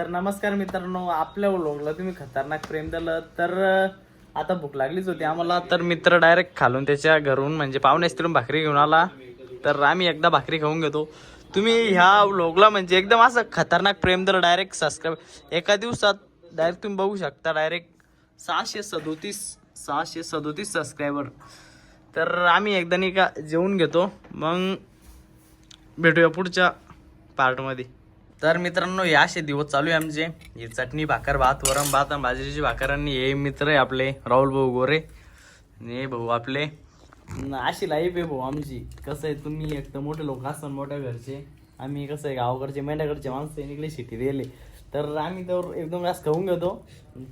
तर नमस्कार मित्रांनो आपल्या व्लॉगला तुम्ही खतरनाक प्रेम दिलं तर आता भूक लागलीच होती आम्हाला. तर मित्र डायरेक्ट खालून त्याच्या घरून म्हणजे पाहुणे तिथून भाकरी घेऊन आला. तर आम्ही एकदा भाकरी खाऊन घेतो. तुम्ही ह्या व्लॉगला म्हणजे एकदम असं खतरनाक प्रेम दिलं डायरेक्ट सबस्क्राईब एका दिवसात डायरेक्ट तुम्ही बघू शकता डायरेक्ट सहाशे सदोतीस सहाशे सदोतीस सबस्क्रायबर तर आम्ही एकदा नाही का जेवून घेतो. मग भेटूया पुढच्या पार्टमध्ये तर मित्रांनो या असे दिवस चालू आहे आमचे. हे चटणी भाकर भात वरम भात आणि बाजरीची भाकर आणि हे मित्र आहे आपले राहुल भाऊ गोरे. आणि हे भाऊ आपले. अशी लाईफ आहे भाऊ आमची. कसं आहे तुम्ही एक तर मोठे लोक असतात मोठ्या घरचे. आम्ही कसं आहे गावाकडचे मेंढ्याकडचे माणसं निघले इकडे दिले तर आम्ही तर एकदम जास्त खाऊन घेतो.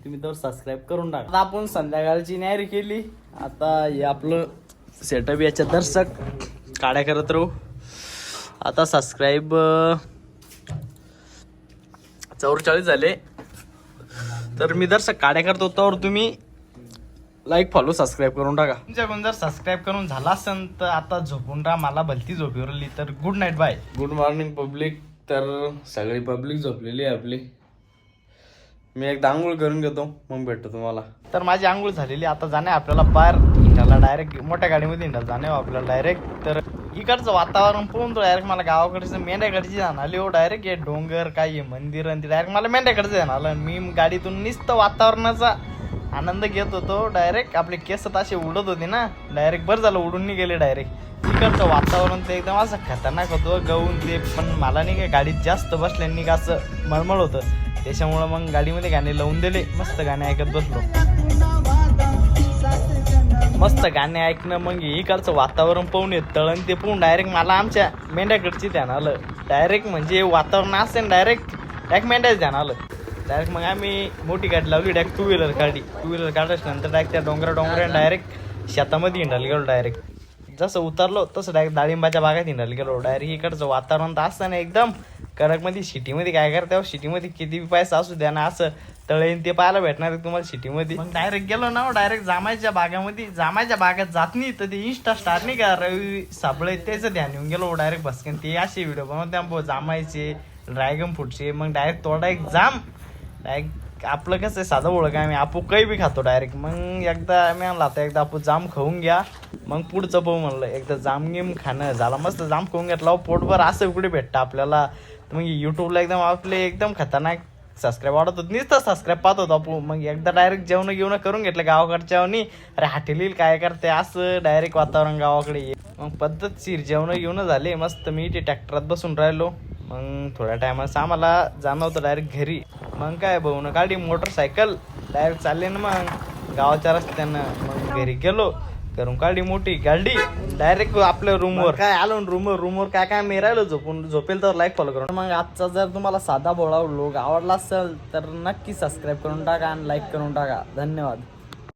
तुम्ही तर सबस्क्राईब करून टाका. आता आपण संध्याकाळची न्यारी केली. आता हे आपलं सेटअप याच्या दर्शक. काड्या करत राहू. आता सबस्क्राईब चौवेचाळीस झाले. तर मी जर काड्या करतो तर तुम्ही लाईक फॉलो सबस्क्राईब करून टाका. तुमच्याकडून जर सबस्क्राईब करून झाला असेल तर आता झोपून राहा. मला भलती झोप उरली तर good night bye good morning public तर सगळी पब्लिक झोपलेली आहे आपली. मी एकदा आंघोळ करून घेतो मग भेटतो तुम्हाला. तर माझी आंघोळ झालेली आता जाणे आपल्याला बाहेर. हिंडायला डायरेक्ट मोठ्या गाडीमध्ये हिंडायला जाणे आपल्याला डायरेक्ट तर इकडचं वातावरण पाहून तो डायरेक्ट मला गावाकडचं मेंढ्याकडची जाणार हो डायरेक्ट हे डोंगर काय हे मंदिर आणि ते डायरेक्ट मला मेंढ्याकडचं जाणार मी गाडीतून निस्त वातावरणाचा आनंद घेत होतो डायरेक्ट आपले केस तसे उडत होते ना. डायरेक्ट बरं झालं उडून नाही गेले डायरेक्ट इकडचं वातावरण ते एकदम असं खतरनाक होतं. गहून ते पण मला नाही काय गाडीत जास्त बसल्याने का असं मळमळ होतं. त्याच्यामुळं मग गाडीमध्ये गाणे लावून दिले मस्त गाणे ऐकत बसलो. मस्त गाणे ऐकणं मग इकडचं वातावरण पाहून येत तळण ते पाहून डायरेक्ट मला आमच्या मेंढ्याकडची ध्यान आलं. डायरेक्ट म्हणजे वातावरण असेल डायरेक्ट डायरेक्ट मेंढ्याच ध्यान आलं. डायरेक्ट मग आम्ही मोठी गाडी लावली डायरेक्ट टू व्हीलर गाडी. टू व्हीलर काढल्यानंतर नंतर डायरेक्ट त्या डोंगरा डोंगरा डायरेक्ट शेतामध्ये हिंडायला गेलो डायरेक्ट जसं उतरलो तसं डायरेक्ट डाळिंबाच्या बागात हिंडायला गेलो. डायरेक्ट इकडचं वातावरण तर असतं ना एकदम कडकमध्ये सिटीमध्ये काय करते? सिटीमध्ये किती बी पैसा असू द्या ना असं तळेन ते पाहायला भेटणार आहे तुम्हाला सिटीमध्ये. मग डायरेक्ट गेलो ना हो, डायरेक्ट जामायच्या बागामध्ये जामायच्या बागात जात नाही तर ते इंस्टा स्टार नाही का रवी साबळे त्याचं ध्यान येऊन गेलो हो, डायरेक्ट बसकेन. ते असे व्हिडिओ बनवते जामायचे ड्रॅगन फ्रूटचे मग डायरेक्ट तोडा एक जाम. डायरेक्ट आपलं कसं आहे साधं ओळख आम्ही आपू काही बी खातो डायरेक्ट मग एकदा आम्ही आणला आता एकदा आपू जाम खाऊन घ्या. मग पुढचं पाहू म्हणलं एकदा जाम गेम खाणं झाला मस्त जाम खाऊन घेतला हो, पोटभर असं कुठे भेटतं आपल्याला? तर मग युट्यूबला एकदम आपले एकदम खतरनाक सबस्क्राईब वाढत होत. नुसतं सबस्क्राईब पाहत होतो आपण. मग एकदा डायरेक्ट जेवण घेऊन करून घेतलं गावाकडच्या आणि अरे हाटेलील काय करते? असं डायरेक्ट वातावरण गावाकडे मग पद्धतशीर जेवण घेऊन झाले. मस्त मी ते ट्रॅक्टरात बसून राहिलो. मग थोड्या टायमास आम्हाला जाणं होतं डायरेक्ट घरी. मग काय भाऊ ना गाडी मोटरसायकल डायरेक्ट चालले ना मग. गावाच्या रस्त्यानं. मग घरी गेलो. करून काढली मोठी गाडी डायरेक्ट आपल्या रूमवर काय आलो रूमवर रूमवर काय काय मी राहिलो झोपून झोपेल तर लाईक फॉलो करून. मग आजचा जर तुम्हाला साधा बोळा लोक आवडला असेल तर नक्की सबस्क्राईब करून टाका आणि लाईक करून टाका. धन्यवाद.